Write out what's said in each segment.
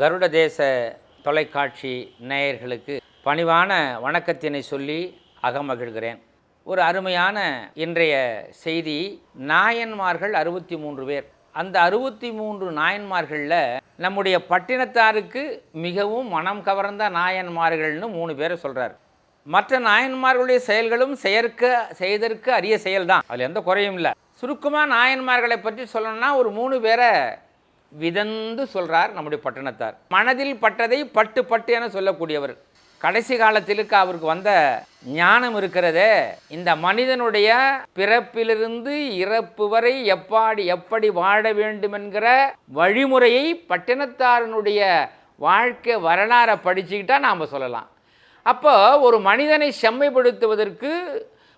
கருட தேச தொலைக்காட்சி நேயர்களுக்கு பணிவான வணக்கத்தினை சொல்லி அகமகிழ்கிறேன். ஒரு அருமையான இன்றைய செய்தி நாயன்மார்கள் அறுபத்தி மூன்று பேர். அந்த அறுபத்தி மூன்று நாயன்மார்களில் நம்முடைய பட்டினத்தாருக்கு மிகவும் மனம் கவர்ந்த நாயன்மார்கள்னு மூணு பேரை சொல்கிறார் மற்ற நாயன்மார்களுடைய செயல்களும் செயற்க செய்தற்கு அரிய செயல்தான். அதில் எந்த குறையும் இல்லை. சுருக்கமாக நாயன்மார்களை பற்றி சொல்லணும்னா ஒரு மூணு பேரை விதந்து சொல்கிறார் நம்முடைய பட்டணத்தார். மனதில் பட்டதை பட்டு பட்டு என சொல்லக்கூடியவர். கடைசி காலத்திலுக்கு அவருக்கு வந்த ஞானம் இருக்கிறதே இந்த மனிதனுடைய பிறப்பிலிருந்து இறப்பு வரை எப்பாடி எப்படி வாழ வேண்டும் என்கிற வழிமுறையை பட்டினத்தாரனுடைய வாழ்க்கை வரலாறை படிச்சுக்கிட்டா நாம் சொல்லலாம். அப்போ ஒரு மனிதனை செம்மைப்படுத்துவதற்கு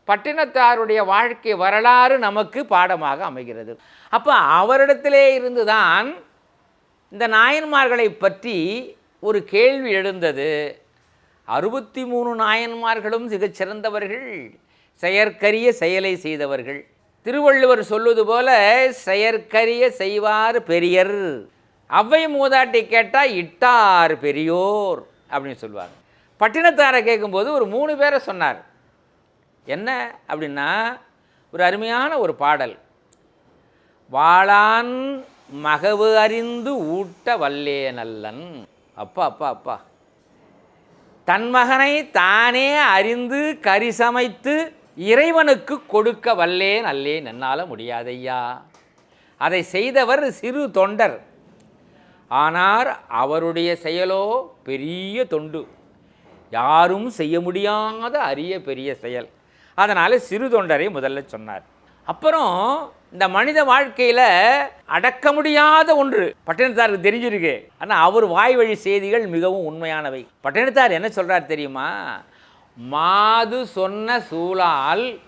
பட்டினத்தாருடைய வாழ்க்கை வரலாறு நமக்கு பாடமாக அமைகிறது. அப்போ அவரிடத்திலே இருந்துதான் இந்த நாயன்மார்களை பற்றி ஒரு கேள்வி எழுந்தது. அறுபத்தி மூணு நாயன்மார்களும் மிகச் சிறந்தவர்கள் செயற்கரிய செயலை செய்தவர்கள். திருவள்ளுவர் சொல்வது போல செயற்கரிய செய்வார் பெரியர். அவ்வை மூதாட்டி கேட்டால் இட்டார் பெரியோர் அப்படின்னு சொல்லுவாங்க. பட்டினத்தாரை கேட்கும்போது ஒரு மூணு பேரை சொன்னார். என்ன அப்படின்னா ஒரு அருமையான ஒரு பாடல். வாளான் மகவு அறிந்து ஊட்ட வல்லே நல்லன். அப்பா அப்பா அப்பா. தன் மகனை தானே அறிந்து கரிசமைத்து இறைவனுக்கு கொடுக்க வல்லேன் அல்லேன் என்னால் முடியாதையா அதை செய்தவர் சிறு தொண்டர். ஆனார் அவருடைய செயலோ பெரிய தொண்டு. யாரும் செய்ய முடியாத அரிய பெரிய செயல். அதனால் சிறு தொண்டரை முதல்ல சொன்னார். அப்புறம் இந்த மனித வாழ்க்கையில் அடக்க முடியாத ஒன்று. பட்டினத்தாருக்கு தெரிஞ்சிருக்கு. ஆனால் அவர் வாய் வழி செய்திகள் மிகவும் உண்மையானவை. பட்டினத்தார் என்ன சொல்கிறார் தெரியுமா? மாது சொன்ன சூழால்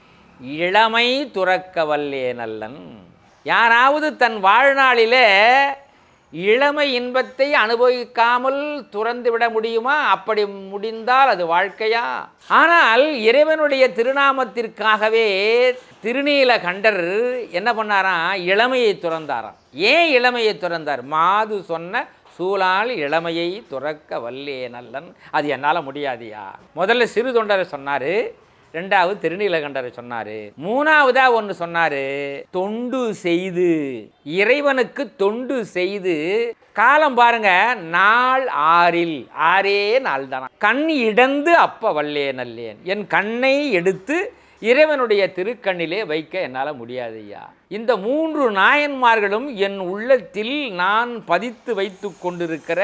இளமை துறக்க வல்லே நல்லன். யாராவது தன் வாழ்நாளிலே இளமை இன்பத்தை அனுபவிக்காமல் துறந்து விட முடியுமா? அப்படி முடிந்தால் அது வாழ்க்கையா? ஆனால் இறைவனுடைய திருநாமத்திற்காகவே திருநீலகண்டர் என்ன பண்ணாராம்? இளமையை துறந்தாராம். ஏன் இளமையை துறந்தார்? மாது சொன்ன சூழால் இளமையை துறக்க வல்லே நல்லன். அது என்னால் முடியாதியா? முதல்ல சிறு தொண்டரை சொன்னார் ரெண்டாவது திருநீலகண்டரை சொன்னார். மூணாவதா ஒன்று சொன்னார் தொண்டு செய்து இறைவனுக்கு தொண்டு செய்து காலம் பாருங்க நாள் ஆறில் ஆறே நாள் தானா கண் இடந்து அப்ப வல்லே நல்லேன். என் கண்ணை எடுத்து இறைவனுடைய திருக்கண்ணிலே வைக்க என்னால் முடியாது ஐயா இந்த மூன்று நாயன்மார்களும் என் உள்ளத்தில் நான் பதித்து வைத்து கொண்டிருக்கிற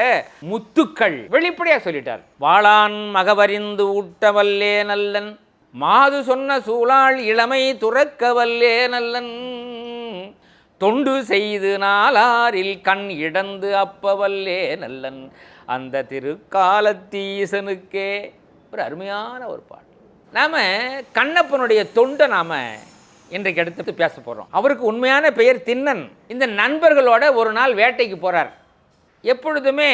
முத்துக்கள் வெளிப்படையாக சொல்லிட்டார். வாளான் மகவறிந்து ஊட்டவல்லே நல்லன். மாது சொன்ன சூழாள் இளமை துறக்க வல்லே நல்லன். தொண்டு செய்து நாளாரில் கண் இடந்து அப்பவல்லே நல்லன். அந்த திருக்காலத்தீசனுக்கே ஒரு அருமையான ஒரு பாடல் நாம் கண்ணப்பனுடைய தொண்டை நாம் இன்றைக்கு எடுத்து பேச போகிறோம் அவருக்கு உண்மையான பெயர் தின்னன் இந்த நண்பர்களோட ஒரு நாள் வேட்டைக்கு போகிறார் எப்பொழுதுமே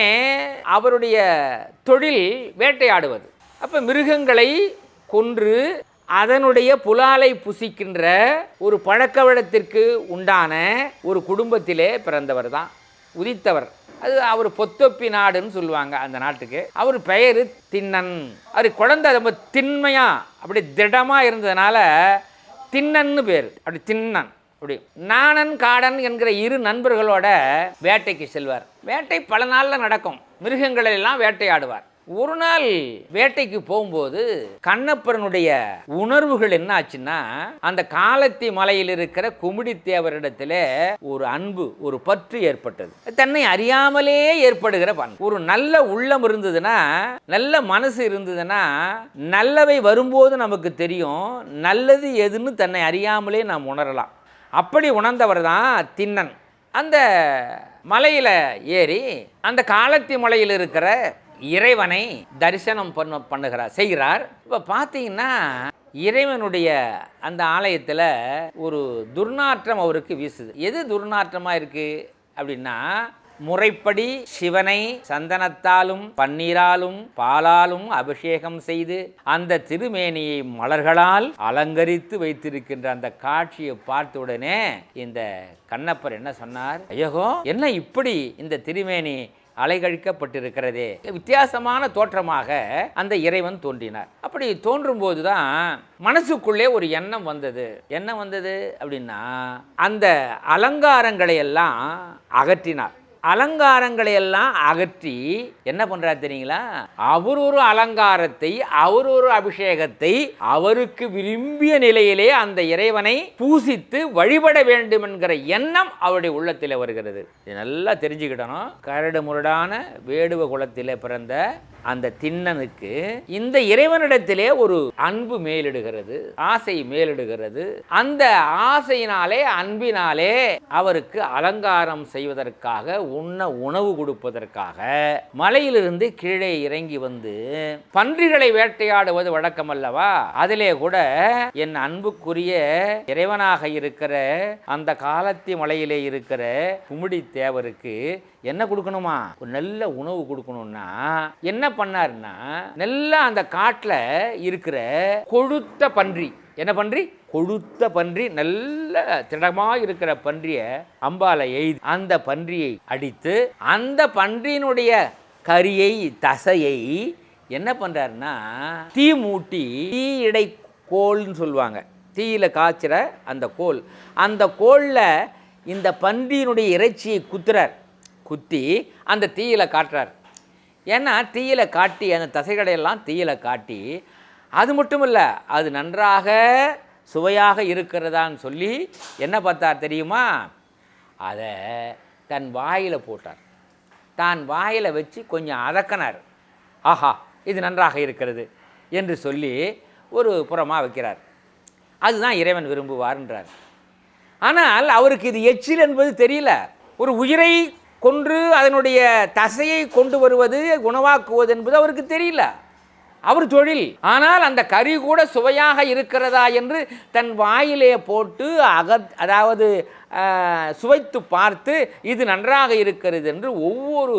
அவருடைய தொழில் வேட்டையாடுவது. அப்போ மிருகங்களை கொன்று அதனுடைய புலாலை புசிக்கின்ற ஒரு பழக்க வழக்கத்திற்கு உண்டான ஒரு குடும்பத்திலே பிறந்தவர் தான் உதித்தவர். அது அவர் பொத்தொப்பி நாடுன்னு சொல்லுவாங்க அந்த நாட்டுக்கு. அவர் பெயர் திண்ணன் அவர் குழந்தை ரொம்ப திண்மையாக அப்படி திடமாக இருந்ததுனால திண்ணன்னு பேர். அப்படி திண்ணன் அப்படி. நாணன் காடன் என்கிற இரு நண்பர்களோட வேட்டைக்கு செல்வார். வேட்டை பல நாளில் நடக்கும். மிருகங்களெல்லாம் வேட்டையாடுவார். ஒரு நாள் வேட்டைக்கு போகும்போது கண்ணப்பரனுடைய உணர்வுகள் என்ன ஆச்சுன்னா அந்த காலத்தி மலையில் இருக்கிற குமிடி தேவரிடத்துல ஒரு அன்பு ஒரு பற்று ஏற்பட்டது. தன்னை அறியாமலே ஏற்படுகிற பண்பு ஒரு நல்ல உள்ளம் இருந்ததுன்னா நல்ல மனசு இருந்ததுன்னா நல்லவை வரும்போது நமக்கு தெரியும் நல்லது எதுன்னு தன்னை அறியாமலே நாம் உணரலாம். அப்படி உணர்ந்தவர் தான் திண்ணன். அந்த மலையில் ஏறி அந்த காலத்தி மலையில் இருக்கிற இறைவனை தரிசனம் பண்ண பண்ணுகிறார் செய்கிறார். இப்போ பார்த்தீங்கன்னா இறைவனுடைய அந்த ஆலயத்தில் ஒரு துர்நாற்றம் அவருக்கு வீசுது. எது துர்நாற்றமாக இருக்குது அப்படின்னா முறைப்படி சிவனை சந்தனத்தாலும் பன்னீராலும் பாலாலும் அபிஷேகம் செய்து அந்த திருமேனியை மலர்களால் அலங்கரித்து வைத்திருக்கின்ற அந்த காட்சியை பார்த்த உடனே இந்த கண்ணப்பர் என்ன சொன்னார்? ஐயகோ என்ன இப்படி இந்த திருமேனி அலைகழிக்கப்பட்டிருக்கிறதே. வித்தியாசமான தோற்றமாக அந்த இறைவன் தோன்றினார். அப்படி தோன்றும் போதுதான் மனசுக்குள்ளே ஒரு எண்ணம் வந்தது. என்ன வந்தது அப்படின்னா அந்த அலங்காரங்களை எல்லாம் அகற்றினார். அலங்காரங்களை எல்லாம் அகற்றி என்ன பண்றார் தெரியுங்களா? அவர் ஒரு அலங்காரத்தை அவர் ஒரு அபிஷேகத்தை அவருக்கு விரும்பிய நிலையிலே அந்த இறைவனை பூசித்து வழிபட வேண்டும் என்கிற எண்ணம் அவருடைய உள்ளத்தில் வருகிறது. இது நல்லா தெரிஞ்சுக்கிட்டணும். கரடு முரடான வேடுவ குளத்தில் பிறந்த அந்த திண்ணனுக்கு இந்த இறைவனிடத்திலே ஒரு அன்பு மேலிடுகிறது ஆசை மேலிடுகிறது. அந்த ஆசையினாலே அன்பினாலே அவருக்கு அலங்காரம் செய்வதற்காக உண்ண உணவு கொடுப்பதற்காக மலையிலிருந்து கீழே இறங்கி வந்து பன்றிகளை வேட்டையாடுவது வழக்கம் அல்லவா அதிலே கூட என் அன்புக்குரிய இறைவனாக இருக்கிற அந்த காலத்தி மலையிலே இருக்கிற குமுடி தேவருக்கு என்ன கொடுக்கணுமா? ஒரு நல்ல உணவு கொடுக்கணும்னா என்ன பண்ணாருன்னா நல்லா அந்த காட்டில் இருக்கிற கொழுத்த பன்றி. என்ன பன்றி? கொழுத்த பன்றி நல்ல திடமாக இருக்கிற பன்றியை அம்பால எய்து அந்த பன்றியை அடித்து அந்த பன்றியினுடைய கரியை தசையை என்ன பண்ணுறாருன்னா தீ மூட்டி தீ இடை கோல்னு சொல்லுவாங்க. தீயில் காய்ச்சிற அந்த கோல் அந்த கோலில் இந்த பன்றியினுடைய இறைச்சியை குத்துறார். குத்தி அந்த தீயில காட்டுறார். ஏன்னா தீயில காட்டி அந்த தசைகளையெல்லாம் தீயில காட்டி அது மட்டும் இல்லை அது நன்றாக சுவையாக இருக்கிறதான்னு சொல்லி என்ன பார்த்தார் தெரியுமா? அதை தன் வாயில் போட்டார். தான் வாயில் வச்சு கொஞ்சம் அதக்கினார் ஆஹா இது நன்றாக இருக்கிறது என்று சொல்லி ஒரு புறமாக வைக்கிறார். அதுதான் இறைவன் விரும்புவார்ன்றார். ஆனால் அவருக்கு இது எச்சில் என்பது தெரியல. ஒரு உயிரை கொன்று அதனுடைய தசையை கொண்டு வருவது உணவாக்குவது என்பது அவருக்கு தெரியல. அவர் தொழில். ஆனால் அந்த கறி கூட சுவையாக இருக்கிறதா என்று தன் வாயிலே போட்டு அக அதாவது சுவைத்து பார்த்து இது நன்றாக இருக்கிறது என்று ஒவ்வொரு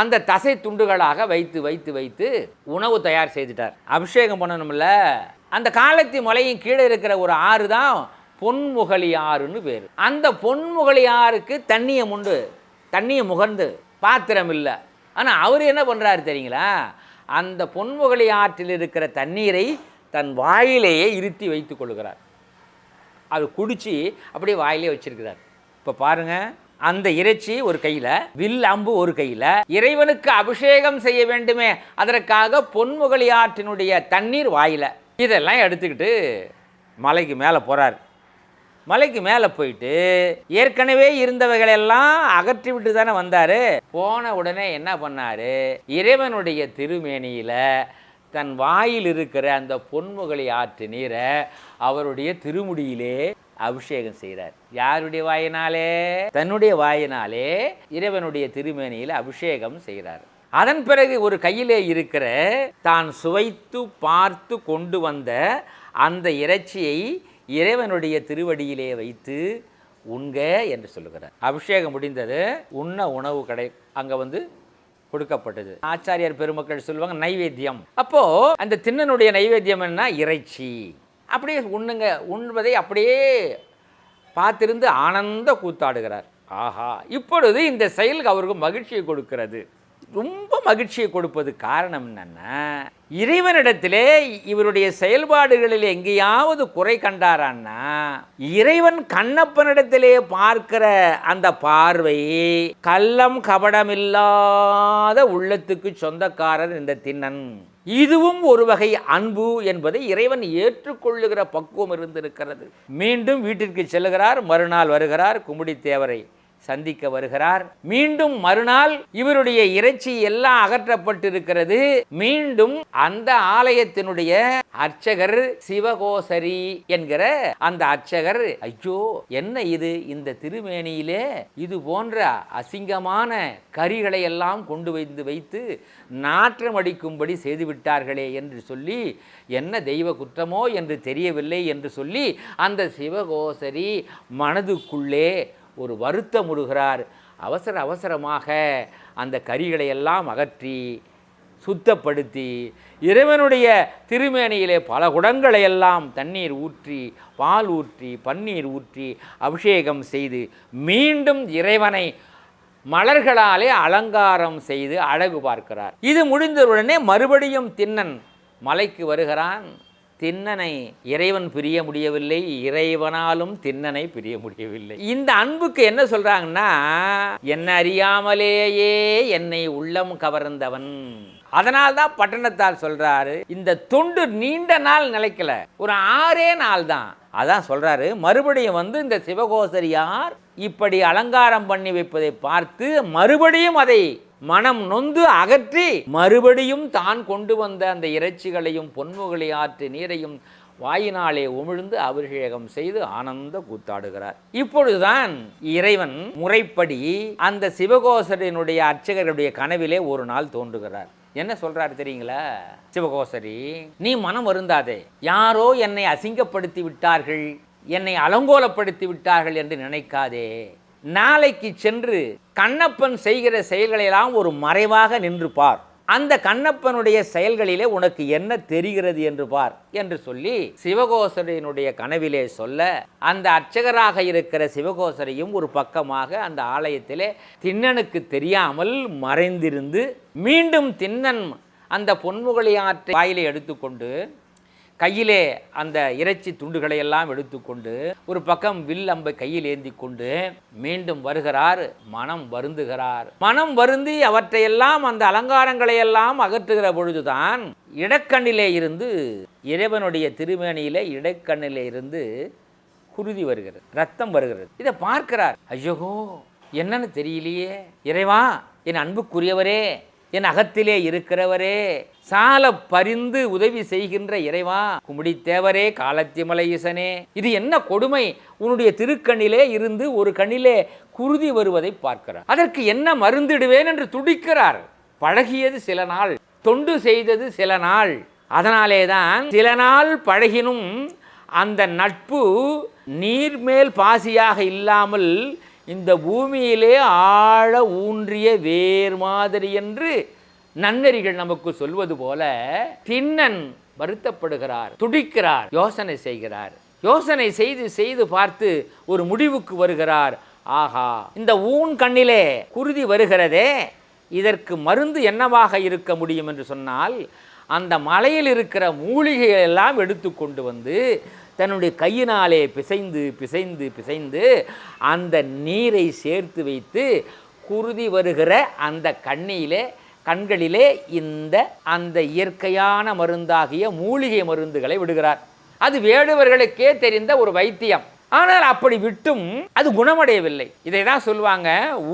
அந்த தசை துண்டுகளாக வைத்து வைத்து வைத்து உணவு தயார் செய்துட்டார். அபிஷேகம் பண்ணணும்ல. அந்த காலத்தி மலையின் கீழே இருக்கிற ஒரு ஆறு தான் பொன்முகலி ஆறுன்னு பேர். அந்த பொன்முகலி ஆறுக்கு தண்ணியை முண்டு தண்ணியை முகர்ந்து பாத்திரம் இல்லை. ஆனால் அவர் என்ன பண்ணுறாரு தெரியுங்களா? அந்த பொன்முகலி ஆற்றில் இருக்கிற தண்ணீரை தன் வாயிலேயே இருத்தி வைத்துக் கொள்கிறார். அது குடிச்சு அப்படியே வாயிலே வச்சிருக்கிறார். இப்போ பாருங்க அந்த இறைச்சி ஒரு கையில் வில் அம்பு ஒரு கையில் இறைவனுக்கு அபிஷேகம் செய்ய வேண்டுமே அதற்காக பொன்முகலி ஆற்றினுடைய தண்ணீர் வாயில். இதெல்லாம் எடுத்துக்கிட்டு மலைக்கு மேலே போகிறார் மலைக்கு மேலே போயிட்டு ஏற்கனவே இருந்தவைகளெல்லாம் அகற்றி விட்டு தானே வந்தார். போன உடனே என்ன பண்ணார்? இறைவனுடைய திருமேனியில் தன் வாயில் இருக்கிற அந்த பொன்முகலி ஆற்று நீரை அவருடைய திருமுடியிலே அபிஷேகம் செய்கிறார் யாருடைய வாயினாலே? தன்னுடைய வாயினாலே இறைவனுடைய திருமேனியில் அபிஷேகம் செய்கிறார் அதன் பிறகு ஒரு கையிலே இருக்கிற தான் சுவைத்து பார்த்து கொண்டு வந்த அந்த இறைச்சியை இறைவனுடைய திருவடியிலே வைத்து உண்க என்று சொல்லுகிறார். அபிஷேகம் முடிந்தது உண்ண உணவு கடை அங்கே வந்து கொடுக்கப்பட்டது. ஆச்சாரியார் பெருமக்கள் சொல்லுவாங்க நைவேத்தியம். அப்போது அந்த திண்ணனுடைய நைவேத்தியம் என்ன? இறைச்சி. அப்படியே உண்ணுங்க உண்பதை அப்படியே பார்த்திருந்து ஆனந்த கூத்தாடுகிறார். ஆஹா! இப்பொழுது இந்த செயலுக்கு அவருக்கு மகிழ்ச்சியை கொடுக்கிறது. ரொம்ப மகிழ்ச்சியை கொடுப்பது காரணம் என்னன்னா? இறைவனிடத்திலே இவருடைய செயல்பாடுகளில் எங்கேயாவது குறை கண்டாரான்னா இறைவன் கண்ணப்பனிடத்திலே பார்க்கிற அந்த பார்வை கள்ளம் கபடமில்லாத உள்ளத்துக்கு சொந்தக்காரர் இந்த திண்ணன் இதுவும் ஒரு வகை அன்பு என்பதை இறைவன் ஏற்றுக்கொள்ளுகிற பக்குவம் இருந்திருக்கிறது. மீண்டும் வீட்டிற்கு செல்கிறார் மறுநாள் வருகிறார் குமுடி தேவரை. சந்திக்க வருகிறார். மீண்டும் மறுநாள் இவருடைய இறைச்சி எல்லாம் அகற்றப்பட்டிருக்கிறது. மீண்டும் அந்த ஆலயத்தினுடைய அர்ச்சகர் சிவகோசரி என்கிற அந்த அர்ச்சகர் ஐயோ என்ன இது? இந்த திருமேனியிலே இது போன்ற அசிங்கமான கரிகளை எல்லாம் கொண்டு வந்து வைத்து நாற்றம் அடிக்கும்படி செய்துவிட்டார்களே என்று சொல்லி என்ன தெய்வ குற்றமோ என்று தெரியவில்லை என்று சொல்லி அந்த சிவகோசரி மனதுக்குள்ளே ஒரு வருத்தமுடுகிறார் அவசர அவசரமாக அந்த கரிகளை எல்லாம் அகற்றி சுத்தப்படுத்தி இறைவனுடைய திருமேனியிலே பல குடங்களை எல்லாம் தண்ணீர் ஊற்றி பால் ஊற்றி பன்னீர் ஊற்றி அபிஷேகம் செய்து மீண்டும் இறைவனை மலர்களாலே அலங்காரம் செய்து அழகு பார்க்கிறார். இது முடிந்தவுடனே மறுபடியும் தின்னன் மலைக்கு வருகிறான். திண்ணனை இறைவன் பிரிய முடியவில்லை இறைவனாலும் திண்ணனை பிரிய முடியவில்லை. இந்த அன்புக்கு என்ன சொல்றாங்கன்னா என்ன அறியாமலேயே என்னை உள்ளம் கவர்ந்தவன். அதனால்தான் பட்டணத்தால் சொல்றாரு இந்த தொண்டு நீண்ட நாள் நிலைக்கல ஒரு ஆறே நாள் தான். அதான் சொல்றாரு மறுபடியும் வந்து இந்த சிவகோசரியார் இப்படி அலங்காரம் பண்ணி வைப்பதை பார்த்து மறுபடியும் அதை மனம் நொந்து அகற்றி மறுபடியும் தான் கொண்டு வந்த அந்த இறைச்சிகளையும் பொன்முகளை ஆற்று நீரையும் வாயினாலே உமிழ்ந்து அபிஷேகம் செய்து ஆனந்த கூத்தாடுகிறார். இப்பொழுதுதான் இறைவன் முறைப்படி அந்த சிவகோசரனுடைய அர்ச்சகருடைய கனவிலே ஒரு நாள் தோன்றுகிறார். என்ன சொல்றாரு தெரியுங்களா? சிவகோசரி நீ மனம் வருந்தாதே. யாரோ என்னை அசிங்கப்படுத்தி விட்டார்கள் என்னை அலங்கோலப்படுத்தி விட்டார்கள் என்று நினைக்காதே. நாளைக்கு சென்று கண்ணப்பன் செய்கிற செயல்களையெல்லாம் ஒரு மறைவாக நின்று பார். அந்த கண்ணப்பனுடைய செயல்களிலே உனக்கு என்ன தெரிகிறது என்று பார் என்று சொல்லி சிவகோசரியினுடைய கனவிலே சொல்ல அந்த அர்ச்சகராக இருக்கிற சிவகோசரையும் ஒரு பக்கமாக அந்த ஆலயத்திலே திண்ணனுக்கு தெரியாமல் மறைந்திருந்து மீண்டும் திண்ணன் அந்த பொன்முகலை ஆற்றை வாயிலை எடுத்துக்கொண்டு கையிலே அந்த இறைச்சி துண்டுகளை எல்லாம் எடுத்துக்கொண்டு ஒரு பக்கம் வில் அம்பை கையில் ஏந்தி கொண்டு மீண்டும் வருகிறார் மனம் வருந்துகிறார். மனம் வருந்தி அவற்றையெல்லாம் அந்த அலங்காரங்களை எல்லாம் அகற்றுகிற பொழுதுதான் இடக்கண்ணிலே இருந்து இறைவனுடைய திருமேனியிலே இடக்கண்ணிலே இருந்து குருதி வருகிறது ரத்தம் வருகிறது. இதை பார்க்கிறார். ஐயோ என்னன்னு தெரியலையே. இறைவா என் அன்புக்குரியவரே என் அகத்திலே இருக்கிறவரே சால பரிந்து உதவி செய்கின்ற இறைவா குமுடித்தேவரே காலத்திமலை ஈசனே. இது என்ன கொடுமை? உன்னுடைய திருக்கண்ணிலே இருந்து ஒரு கண்ணிலே குருதி வருவதை பார்க்கிறார். அதற்கு என்ன மருந்திடுவேன் என்று துடிக்கிறார். பழகியது சில நாள் தொண்டு செய்தது சில நாள். அதனாலே தான் சில நாள் பழகினும் அந்த நட்பு நீர்மேல் பாசியாக இல்லாமல் இந்த பூமியிலே ஆழ ஊன்றிய வேர் மாதிரி என்று நன்னெறிகள் நமக்கு சொல்வது போல திண்ணன் வருத்தப்படுகிறார் துடிக்கிறார் யோசனை செய்கிறார். யோசனை செய்து செய்து பார்த்து ஒரு முடிவுக்கு வருகிறார். ஆஹா இந்த ஊன் கண்ணிலே குருதி வருகிறதே. இதற்கு மருந்து என்னவாக இருக்க முடியும் என்று சொன்னால் அந்த மலையில் இருக்கிற மூலிகைகள் எல்லாம் எடுத்து கொண்டு வந்து தன்னுடைய கையினாலே பிசைந்து பிசைந்து பிசைந்து அந்த நீரை சேர்த்து வைத்து குருதி வருகிற அந்த கண்ணியிலே கண்களிலே இந்த அந்த இயற்கையான மருந்தாகிய மூலிகை மருந்துகளை விடுகிறார். அது வேடுவர்களுக்கே தெரிந்த ஒரு வைத்தியம். ஆனால் அப்படி விட்டும் அது குணமடையவில்லை. இதை தான் சொல்லுவாங்க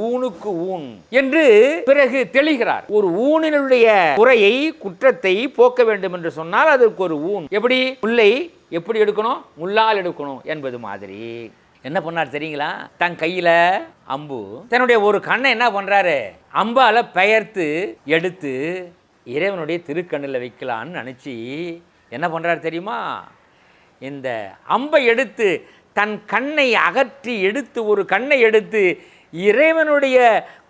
ஊனுக்கு ஊன் என்று பிறகு தெளிகிறார். ஒரு ஊனினுடைய குறையை குற்றத்தை போக்க வேண்டும் என்று சொன்னால் அதற்கு ஒரு ஊன். எப்படி? முல்லை எப்படி எடுக்கணும்? முள்ளால் எடுக்கணும் என்பது மாதிரி. என்ன பண்ணார் தெரியுங்களா? தன் கையில் அம்பு. தன்னுடைய ஒரு கண்ணை என்ன பண்ணுறாரு அம்பால பெயர்த்து எடுத்து இறைவனுடைய திருக்கண்ணில் வைக்கலான்னு நினச்சி என்ன பண்ணுறாரு தெரியுமா? இந்த அம்பை எடுத்து தன் கண்ணை அகற்றி எடுத்து ஒரு கண்ணை எடுத்து இறைவனுடைய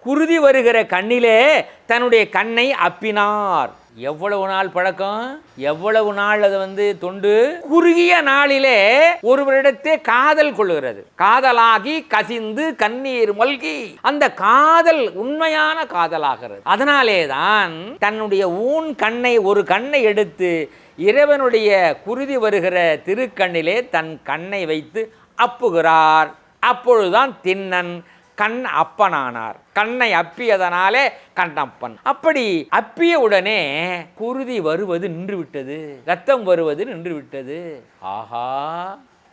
குருதி வருகிற கண்ணிலே தன்னுடைய கண்ணை அப்பினார். எவ்வளவு நாள் பழக்கம்? எவ்வளவு நாள் அது வந்து தொண்டு? குறுகிய நாளிலே ஒருவரிடத்தே காதல் கொள்ளுகிறது. காதலாகி கசிந்து கண்ணீர் மல்கி. அந்த காதல் உண்மையான காதலாகிறது. அதனாலே தான் தன்னுடைய ஊன் கண்ணை ஒரு கண்ணை எடுத்து இறைவனுடைய குருதி வருகிற திருக்கண்ணிலே தன் கண்ணை வைத்து அப்புகிறார். அப்பொழுதுதான் தின்னன் கண் அப்பனானார். கண்ணை அப்பியதனாலே கண்ணப்பன் அப்படி அப்பிய உடனே குருதி வருவது நின்று விட்டது ரத்தம் வருவது நின்று விட்டது ஆஹா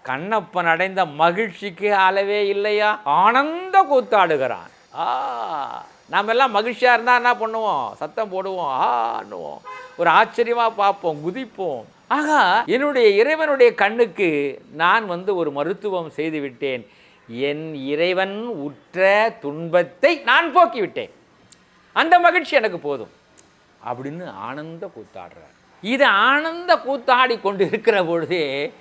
கண்ணப்பன் அடைந்த மகிழ்ச்சிக்கு அளவே இல்லையா? ஆனந்த கூத்தாடுகிறான். ஆ நம்ம எல்லாம் மகிழ்ச்சியாக இருந்தால் என்ன பண்ணுவோம்? சத்தம் போடுவோம். ஆன்னுவோம் ஒரு ஆச்சரியமாக பார்ப்போம் குதிப்போம். ஆகா என்னுடைய இறைவனுடைய கண்ணுக்கு நான் வந்து ஒரு மருத்துவம் செய்து விட்டேன். என் இறைவன் உற்ற துன்பத்தை நான் போக்கிவிட்டேன். அந்த மகிழ்ச்சி எனக்கு போதும். அப்படின்னு ஆனந்த கூத்தாடுறார். இது ஆனந்த கூத்தாடி கொண்டு இருக்கிற பொழுதே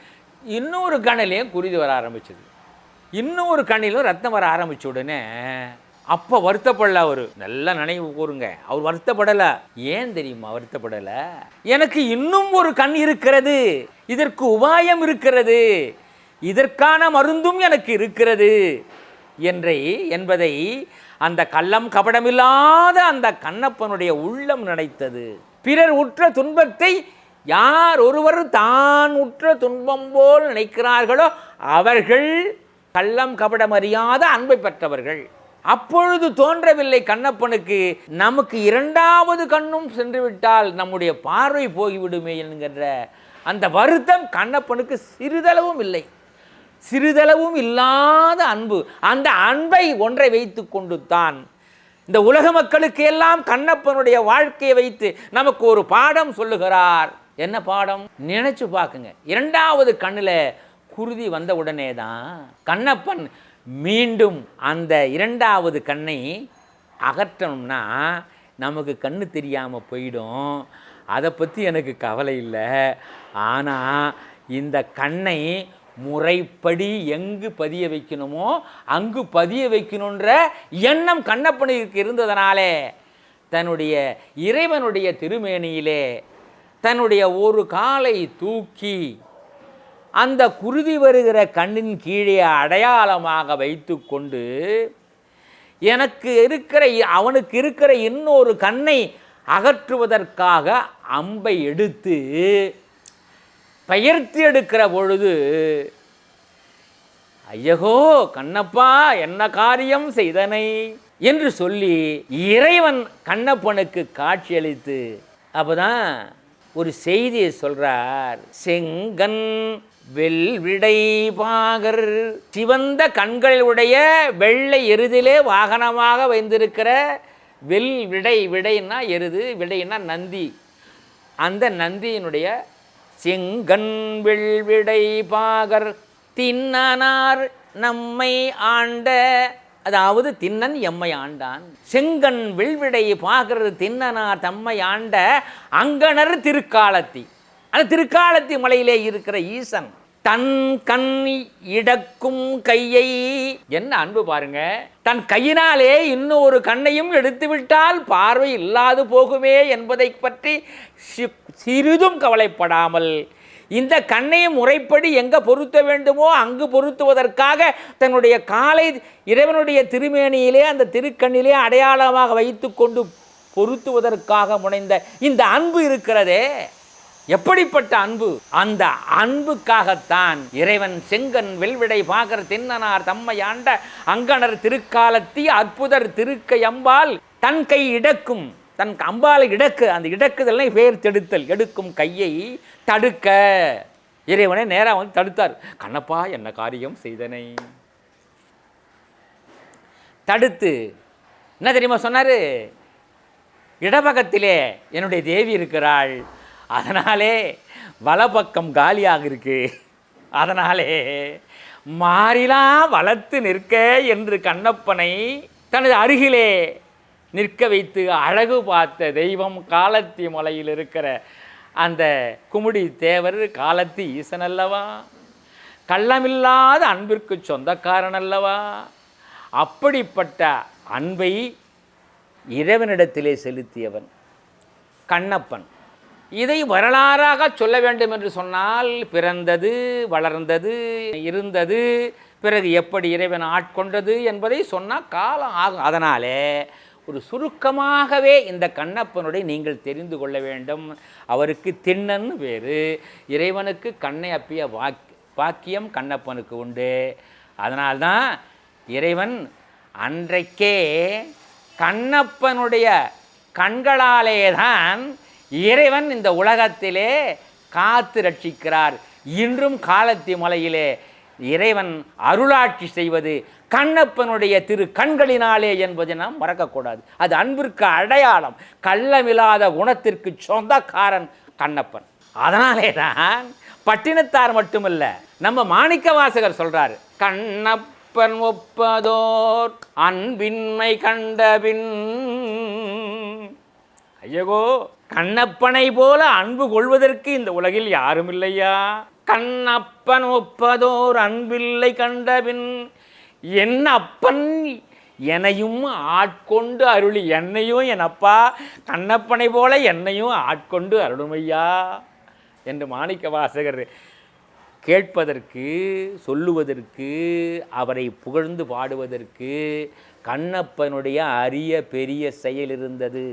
இன்னொரு கணிலையும் குருதி வர ஆரம்பிச்சது. இன்னொரு கண்ணிலும் ரத்தம் வர ஆரம்பிச்ச உடனே அப்போ வருத்தப்படல அவர். நல்லா நினைவு கூறுங்க. அவர் வருத்தப்படலை. ஏன் தெரியுமா வருத்தப்படலை? எனக்கு இன்னும் ஒரு கண் இருக்கிறது. இதற்கு உபாயம் இருக்கிறது. இதற்கான மருந்தும் எனக்கு இருக்கிறது என்றை என்பதை அந்த கள்ளம் கபடமில்லாத அந்த கண்ணப்பனுடைய உள்ளம் நினைத்தது. பிறர் உற்ற துன்பத்தை யார் ஒருவர் தான் உற்ற துன்பம் போல் நினைக்கிறார்களோ அவர்கள் கள்ளம் கபடம் அறியாத அன்பை பெற்றவர்கள். அப்பொழுது தோன்றவில்லை கண்ணப்பனுக்கு நமக்கு இரண்டாவது கண்ணும் சென்றுவிட்டால் நம்முடைய பார்வை போய்விடுமே என்கின்ற அந்த வருத்தம் கண்ணப்பனுக்கு சிறிதளவும் இல்லை. சிறிதளவும் இல்லாத அன்பு. அந்த அன்பை ஒன்றை வைத்து கொண்டு தான் இந்த உலக மக்களுக்கு எல்லாம் கண்ணப்பனுடைய வாழ்க்கையை வைத்து நமக்கு ஒரு பாடம் சொல்லுகிறார். என்ன பாடம்? நினைச்சு பார்க்குங்க. இரண்டாவது கண்ணில் குருதி வந்த உடனே தான் கண்ணப்பன் மீண்டும் அந்த இரண்டாவது கண்ணை அகற்றணும்னா நமக்கு கண்ணு தெரியாமல் போயிடும். அதை பற்றி எனக்கு கவலை இல்லை. ஆனால் இந்த கண்ணை முறைப்படி எங்கு பதிய வைக்கணுமோ அங்கு பதிய வைக்கணுன்ற எண்ணம் கண்ணப்பனுக்கு இருந்ததனாலே தன்னுடைய இறைவனுடைய திருமேனியிலே தன்னுடைய ஒரு காலை தூக்கி அந்த குருதி வருகிற கண்ணின் கீழே அடையாளமாக வைத்துக்கொண்டு எனக்கு இருக்கிற அவனுக்கு இருக்கிற இன்னொரு கண்ணை அகற்றுவதற்காக அம்பை எடுத்து பெயர்த்தி எடுக்கிற பொழுது ஐயகோ கண்ணப்பா என்ன காரியம் செய்தனை? என்று சொல்லி இறைவன் கண்ணப்பனுக்கு காட்சியளித்து அப்போதான் ஒரு செய்தியை சொல்றார். செங்கன் வெல்விடை பாகர் சிவந்த கண்களுடைய வெள்ளை எருதிலே வாகனமாக வைந்திருக்கிற வெல் விடை விடைன்னா எருது விடைன்னா நந்தி. அந்த நந்தியினுடைய செங்கன் வில்விடை பாகர் தின்னனார் நம்மை ஆண்ட அதாவது தின்னன் எம்மை ஆண்டான். செங்கன் வில்விடை பாகர் தின்னனார் தம்மை ஆண்ட அங்கனர் திருக்காலத்தி. அந்த திருக்காலத்தி மலையிலே இருக்கிற ஈசன். தன் கண் இடக்கும் கையை. என்ன அன்பு பாருங்க. தன் கையினாலே இன்னும் ஒரு கண்ணையும் எடுத்துவிட்டால் பார்வை இல்லாது போகுமே என்பதை பற்றி சிறிதும் கவலைப்படாமல். இந்த கண்ணையும் முறைப்படி எங்கே பொருத்த வேண்டுமோ அங்கு பொருத்துவதற்காக தன்னுடைய காலை இறைவனுடைய திருமேனியிலே அந்த திருக்கண்ணிலே அடையாளமாக வைத்துக்கொண்டு பொருத்துவதற்காக முனைந்த இந்த அன்பு இருக்கிறதே. எப்படிப்பட்ட அன்பு? அந்த அன்புக்காகத்தான் இறைவன் செங்கன் வெல்விடை பாகர் தென்னனார் தம்மை ஆண்ட அங்கனர் திருக்காலத்தி அற்புதர் திருக்கை அம்பால் தன் கை இடக்கும் தன் அம்பாலை இடக்கு அந்த இடக்குதலை பேர் தெடுத்தல் எடுக்கும் கையை தடுக்க. இறைவனை நேராக வந்து தடுத்தார். கண்ணப்பா என்ன காரியம் செய்தனை? தடுத்து. என்ன தெரியுமா சொன்னார்? இடபகத்திலே என்னுடைய தேவி இருக்கிறாள். அதனாலே வலப்பக்கம் காலியாக இருக்குது அதனாலே மாறிலாம் வளர்த்து நிற்க என்று கண்ணப்பனை தனது அருகிலே நிற்க வைத்து அழகு பார்த்த தெய்வம் காலத்தி மலையில் இருக்கிற அந்த குமுடி தேவர் காலத்தி ஈசன் அல்லவா? கள்ளமில்லாத அன்பிற்கு சொந்தக்காரன் அல்லவா? அப்படிப்பட்ட அன்பை இறைவனிடத்திலே செலுத்தியவன் கண்ணப்பன். இதை வரலாறாக சொல்ல வேண்டும் என்று சொன்னால் பிறந்தது வளர்ந்தது இருந்தது பிறகு எப்படி இறைவன் ஆட்கொண்டது என்பதை சொன்னால் காலம் ஆகும். அதனாலே ஒரு சுருக்கமாகவே இந்த கண்ணப்பனுடைய நீங்கள் தெரிந்து கொள்ள வேண்டும். அவருக்கு திண்ணன் வேறு இறைவனுக்கு கண்ணை அப்பிய வாக் பாக்கியம் கண்ணப்பனுக்கு உண்டு. அதனால்தான் இறைவன் அன்றைக்கே கண்ணப்பனுடைய கண்களாலே தான் இறைவன் இந்த உலகத்திலே காத்து ரட்சிக்கிறார். இன்றும் காலத்தி மலையிலே இறைவன் அருளாட்சி செய்வது கண்ணப்பனுடைய திரு கண்களினாலே என்பதை நாம் மறக்கக்கூடாது. அது அன்பிற்கு அடையாளம். கள்ளமில்லாத குணத்திற்கு சொந்தக்காரன் கண்ணப்பன். அதனாலே தான் பட்டினத்தார் மட்டுமல்ல நம்ம மாணிக்க வாசகர் சொல்றாரு கண்ணப்பன் ஒப்பதோர் அன்பின்மை கண்டபின் ஐயகோ கண்ணப்பனை போல அன்பு கொள்வதற்கு இந்த உலகில் யாரும் இல்லையா கண்ணப்பன் ஒப்பதோர் அன்பில்லை கண்டபின் என் அப்பன் என்னையும் ஆட்கொண்டு அருளி என்னையும் என் அப்பா கண்ணப்பனை போல என்னையும் ஆட்கொண்டு அருளுமையா? என்று மாணிக்க வாசகர் கேட்பதற்கு சொல்லுவதற்கு அவரை புகழ்ந்து பாடுவதற்கு கண்ணப்பனுடைய அரிய பெரிய செயல் இருந்தது.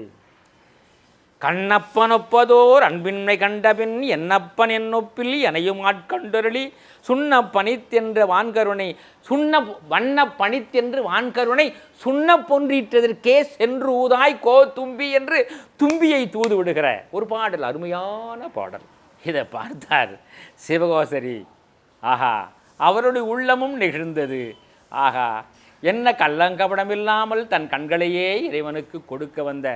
கண்ணப்பனொப்பதோர் அன்பின்மை கண்டபின் என்னப்பன் என்னொப்பில் எனையும் ஆட்கண்டொருளி. சுண்ண பணித்தென்ற வான்கருணை சுண்ண வண்ண பணித்தென்று வான்கருணை சுண்ண பொன்றிற்றதற்கே சென்று ஊதாய் கோ தும்பி என்று தும்பியை தூது விடுகிற ஒரு பாடல் அருமையான பாடல். இதை பார்த்தார் சிவகோசரி. ஆஹா அவருடைய உள்ளமும் நெகிழ்ந்தது. ஆஹா என்ன கள்ளங்கபடம் இல்லாமல் தன் கண்களையே இறைவனுக்கு கொடுக்க வந்த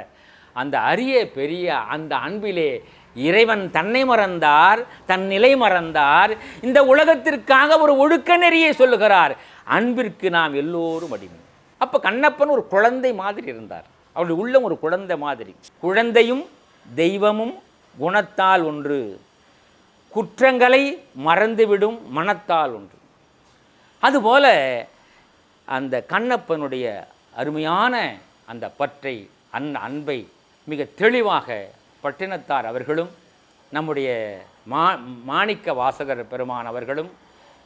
அந்த அரிய பெரிய அந்த அன்பிலே இறைவன் தன்னை மறந்தார் தன் நிலை மறந்தார். இந்த உலகத்திற்காக ஒரு ஒழுக்க நெறியை சொல்லுகிறார். அன்பிற்கு நாம் எல்லோரும் அடிமை. அப்போ கண்ணப்பன் ஒரு குழந்தை மாதிரி இருந்தார். அவருடைய உள்ளம் ஒரு குழந்தை மாதிரி. குழந்தையும் தெய்வமும் குணத்தால் ஒன்று. குற்றங்களை மறந்துவிடும் மனத்தால் ஒன்று. அதுபோல அந்த கண்ணப்பனுடைய அருமையான அந்த பற்றை அன் அன்பை மிக தெளிவாக பட்டினத்தார் அவர்களும் நம்முடைய மா மாணிக்க வாசகர் பெருமான் அவர்களும்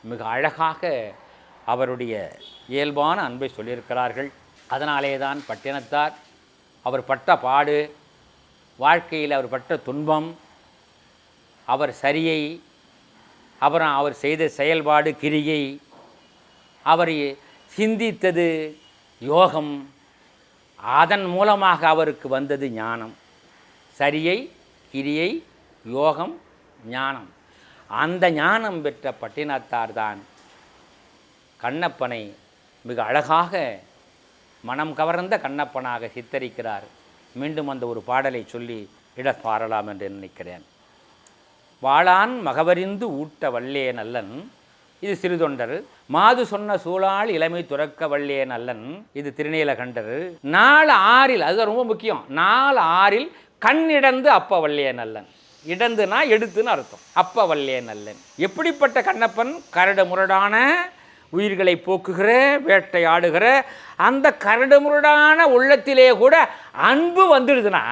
மிக அழகாக அவருடைய இயல்பான அன்பை சொல்லியிருக்கிறார்கள். அதனாலே தான் பட்டினத்தார் அவர் பட்ட பாடு வாழ்க்கையில் அவர் பட்ட துன்பம் அவர் சரியை அப்புறம் அவர் செய்த செயல்பாடு கிரியை அவர் சிந்தித்தது யோகம் அதன் மூலமாக அவருக்கு வந்தது ஞானம். சரியை கிரியை யோகம் ஞானம். அந்த ஞானம் பெற்ற பட்டினத்தார் தான் கண்ணப்பனை மிக அழகாக மனம் கவர்ந்த கண்ணப்பனாக சித்தரிக்கிறார். மீண்டும் அந்த ஒரு பாடலை சொல்லி இடப் பாரலாம் என்று நினைக்கிறேன். வாளான் மகவரிந்து ஊட்ட வல்லே நல்லன் இது சிறுதொண்டர் மாது சொன்ன சூழால் இளமை துறக்க வல்லே நல்லன் இது திருநீலகண்டர் நாலு ஆறில் அது ரொம்ப முக்கியம் நாலு ஆறில் கண்ணிடந்து அப்ப வல்லே நல்லன். இடந்துனா எடுத்துன்னு அர்த்தம் அப்ப வல்லே நல்லன். எப்படிப்பட்ட கண்ணப்பன்? கரடு முரடான உயிர்களை போக்குகிற வேட்டையாடுகிற அந்த கரடு முரடான உள்ளத்திலே கூட அன்பு வந்துடுதுன்னா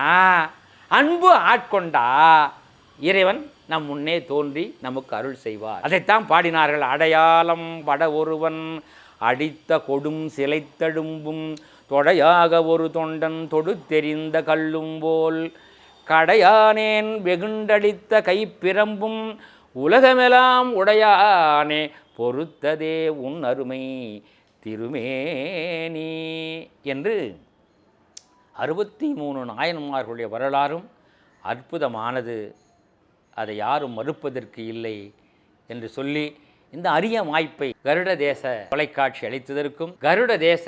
அன்பு ஆட்கொண்டா இறைவன் நம் முன்னே தோன்றி நமக்கு அருள் செய்வார். அதைத்தான் பாடினார்கள். அடையாளம் பட ஒருவன் அடித்த கொடும் சிலைத்தடும்பும் தொடையாக ஒரு தொண்டன் தொடுத்தெறிந்த கல்லும் போல். கடையானேன் வெகுண்டடித்த கைப்பிரம்பும் உலகமெல்லாம் உடையானே பொறுத்ததே உன் அருமை திருமேனி என்று அறுபத்தி மூணு நாயன்மார்களுடைய வரலாறும் அற்புதமானது. அதை யாரும் மறுப்பதற்கு இல்லை என்று சொல்லி இந்த அரிய வாய்ப்பை கருட தேச தொலைக்காட்சி அளித்ததற்கும் கருட தேச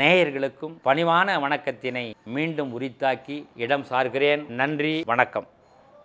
நேயர்களுக்கும் பணிவான வணக்கத்தினை மீண்டும் உரித்தாக்கி இடம் சார்கிறேன். நன்றி வணக்கம்.